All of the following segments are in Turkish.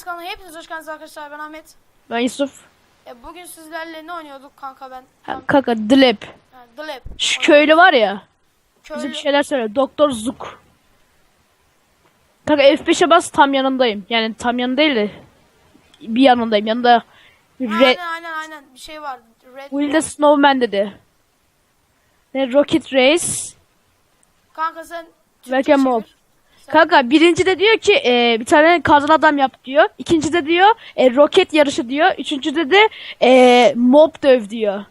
Games kanalına hepiniz hoş geldiniz arkadaşlar ben Ahmet. Ben Yusuf. E, bugün sizlerle ne oynuyorduk kanka ben? Ha, Kanka Dilep. Ha, Lab. Şu köylü var ya. Bize Köylü. bir şeyler söyle. Doktor Zuk. Kanka F5'e bas tam yanındayım. Yani tam yanında değil de bir yanındayım. Yanında Red, Aynen aynen aynen bir şey var. Red. Will the Snowman dedi. Ne Rocket Race. Kanka sen Türkçe Welcome çevir. mob. Kanka birinci de diyor ki e, bir tane kazan adam yap diyor. İkinci de diyor e, roket yarışı diyor. Üçüncüde de e, mob döv diyor.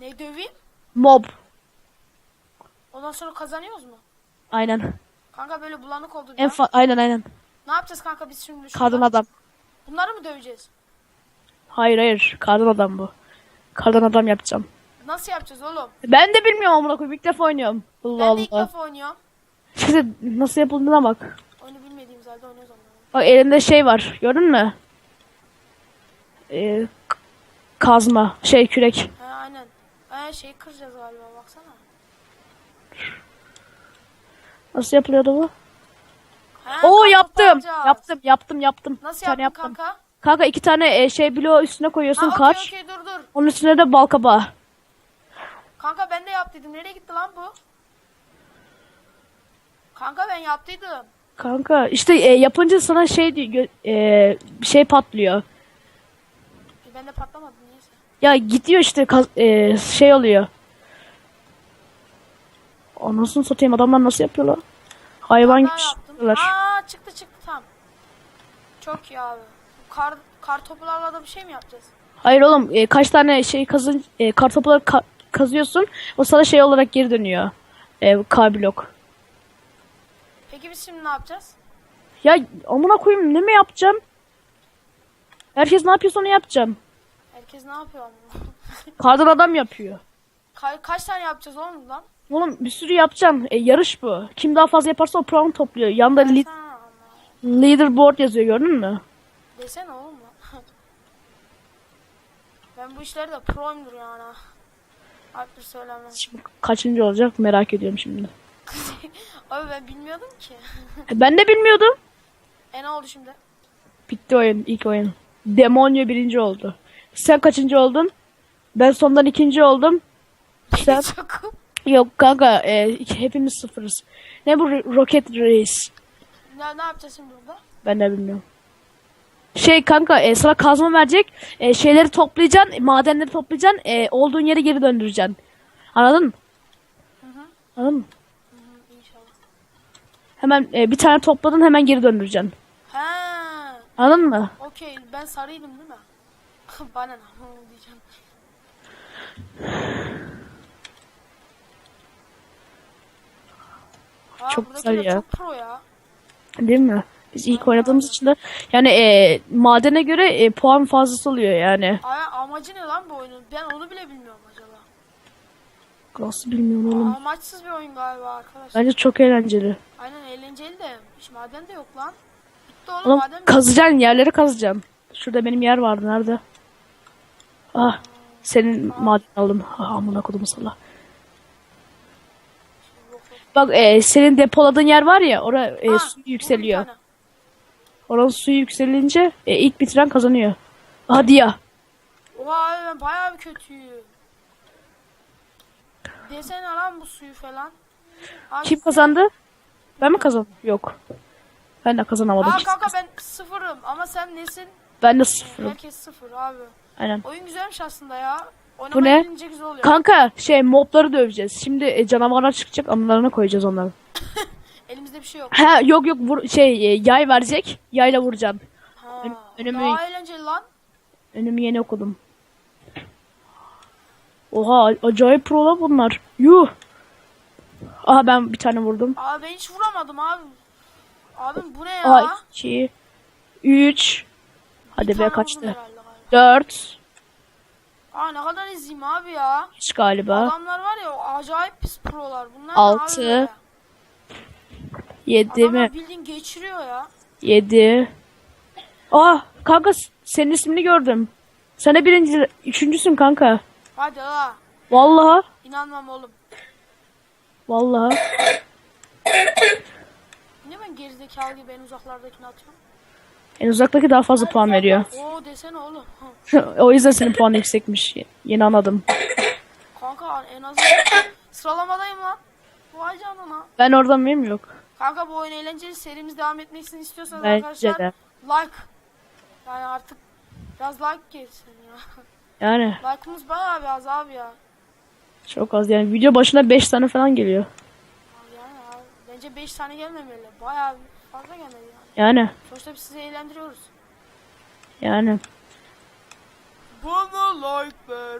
Ne döveyim? Mob. Ondan sonra kazanıyoruz mu? Aynen. Kanka böyle bulanık oldu En ya. fa- aynen aynen. Ne yapacağız kanka biz şimdi? şurada? Kadın adam. Bunları mı döveceğiz? Hayır hayır. Kardan adam bu. Kardan adam yapacağım. Nasıl yapacağız oğlum? Ben de bilmiyorum amına koyayım. İlk defa oynuyorum. Allah Ben de ilk Allah. defa oynuyorum. İşte nasıl yapıldığına bak. Oyunu bilmediğimiz halde oynuyoruz ama. Bak elinde şey var. Gördün mü? Ee, kazma. Şey kürek. Ha aynen. Ha şey kıracağız galiba baksana. Nasıl yapılıyordu bu? Ha, Oo yaptım. Yaptım yaptım yaptım. Nasıl yaptın yaptım. kanka? Kanka iki tane e, şey bloğu üstüne koyuyorsun Ha, kaç. okey okey dur dur. Onun üstüne de bal kabağı. Kanka ben de yaptıydım. Nereye gitti lan bu? Kanka ben yaptıydım. Kanka işte e, yapınca sana şey diyor, e, bir şey patlıyor. E, ben de patlamadım neyse. Ya gidiyor işte kaz- e, şey oluyor. Anasını satayım adamlar nasıl yapıyorlar? Hayvan gibi yapıyorlar. Aa çıktı çıktı tam. Çok iyi abi. Kar, kar topularla da bir şey mi yapacağız? Hayır oğlum e, kaç tane şey kazın e, kartopuları ka- kazıyorsun o sana şey olarak geri dönüyor. E, K blok. Peki biz şimdi ne yapacağız? Ya amına koyayım ne mi yapacağım? Herkes ne yapıyorsa onu yapacağım. Herkes ne yapıyor ama? Kardan adam yapıyor. Ka- kaç tane yapacağız oğlum lan? Oğlum bir sürü yapacaksın. E, yarış bu. Kim daha fazla yaparsa o puan topluyor. Yanında ama. leaderboard yazıyor gördün mü? Desene oğlum lan. ben bu işlerde pro'yumdur yani. Alptir söylemez. Şimdi kaçıncı olacak merak ediyorum şimdi. Abi ben bilmiyordum ki. E, ben de bilmiyordum. e ne oldu şimdi? Bitti oyun ilk oyun. Demonyo birinci oldu. Sen kaçıncı oldun? Ben sondan ikinci oldum. Sen yok kanka e, hepimiz sıfırız. Ne bu Ro- Rocket Race? ne, ne yapacağız şimdi burada? Ben de bilmiyorum. Şey kanka e, sana kazma verecek. E, şeyleri toplayacaksın. Madenleri toplayacaksın. E, olduğun yere geri döndüreceksin. Anladın mı? Hı hı. Anladın mı? Hemen e, bir tane topladın hemen geri döndüreceksin. Ha, Anladın mı? okey. Ben sarıydım değil mi? Bana ne diyeceğim. Aa, Çok güzel ya. Çok pro ya. Değil mi? Biz ilk oynadığımız için de yani e, madene göre e, puan fazlası oluyor yani. Ay, amacı ne lan bu oyunun? Ben onu bile bilmiyorum. Nasıl bilmiyorum oğlum. Amaçsız bir oyun galiba arkadaşlar. Bence çok eğlenceli. Aynen eğlenceli de. Hiç maden de yok lan. Bitti oğlum, Oğlum maden kazacaksın yerleri kazacaksın. Şurada benim yer vardı nerede? Ah senin maden aldım. Ah, amına kodum sala. Yok, yok. Bak e, senin depoladığın yer var ya oraya e, Ha, su yükseliyor. Oranın suyu yükselince e, ilk bitiren kazanıyor. Hadi ya. Oha ben bayağı bir kötüyüm. Desene lan bu suyu falan. Aa, Kim kazandı? Ben mi kazandım? Yok. Ben de kazanamadım. Aa kanka ben sıfırım ama sen nesin? Ben de sıfırım. Herkes sıfır abi. Aynen. Oyun güzelmiş aslında ya. Bu Oynamaya ne? gelince güzel oluyor. Kanka şey mobları döveceğiz. Şimdi e, canavarlar çıkacak anılarına koyacağız onları. Elimizde bir şey yok. Ha yok yok vur, şey e, yay verecek. Yayla vuracaksın. Ha. Ön- önümü- Daha eğlenceli lan. Önümü yeni okudum. Oha acayip prolar bunlar. Yuh. Aha ben bir tane vurdum. Abi ben hiç vuramadım abi. Abim bu ne ya? Aha 2 3 Hadi be kaçtı. herhalde galiba. 4 Aa ne kadar izleyeyim abi ya. 3 galiba. Adamlar var ya acayip pis prolar. Bunlar ne Altı. abi böyle? 7 Adamlar mi? bildiğin geçiriyor ya. 7 Ah kanka senin ismini gördüm. Sen de birinci, üçüncüsün kanka. Hadi la. Vallahi, İnanmam oğlum. vallahi. Niye ben gerizekalı gibi en uzaklardakini atıyorum? En uzaktaki daha fazla puan veriyor. Oo desene oğlum. o yüzden senin puanın yüksekmiş. Yeni anladım. Kanka en azından sıralamadayım lan. Vay canına. Ben oradan mıyım yok. Kanka bu oyun eğlenceli serimiz devam etmesini istiyorsanız Bence arkadaşlar de. like. Yani artık biraz like gelsin ya. Yani Like'ımız bayağı bir az abi ya. çok az yani video başına 5 tane falan geliyor. Yani abi, bence 5 tane gelmemeli. Bayağı bir fazla gelmeli yani. Yani Sonuçta biz sizi eğlendiriyoruz. yani Bana like ver.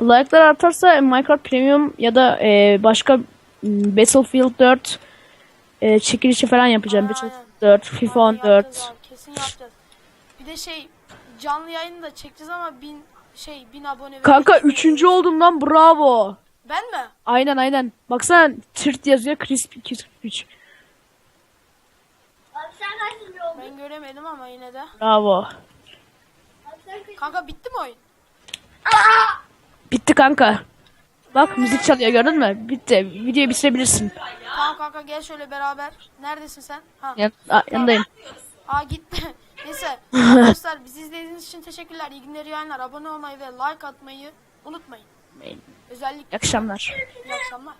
Like'lar artarsa Minecraft Premium ya da e, başka Battlefield 4 e, çekilişi falan yapacağım. Aynen, Battlefield 4, FIFA Aynen, yapacağız 14. abi, kesin yapacağız. Bir de şey canlı yayını da çekeceğiz ama bin şey bin abone Kanka üçüncü oldum lan bravo. Ben mi? Aynen aynen. Baksana tırt yazıyor Crispy 243. Abi sen kaçıncı oldun? Ben göremedim ama yine de. Bravo. Kanka bitti mi oyun? Bitti kanka. Bak müzik çalıyor gördün mü? Bitti. Videoyu bitirebilirsin. Tamam kanka gel şöyle beraber. Neredesin sen? Ha. Yan, a, yanındayım. Aa gitti. Neyse arkadaşlar bizi izlediğiniz için teşekkürler. İyi günler yayınlar. Abone olmayı ve like atmayı unutmayın. Özellikle İyi akşamlar. iyi akşamlar.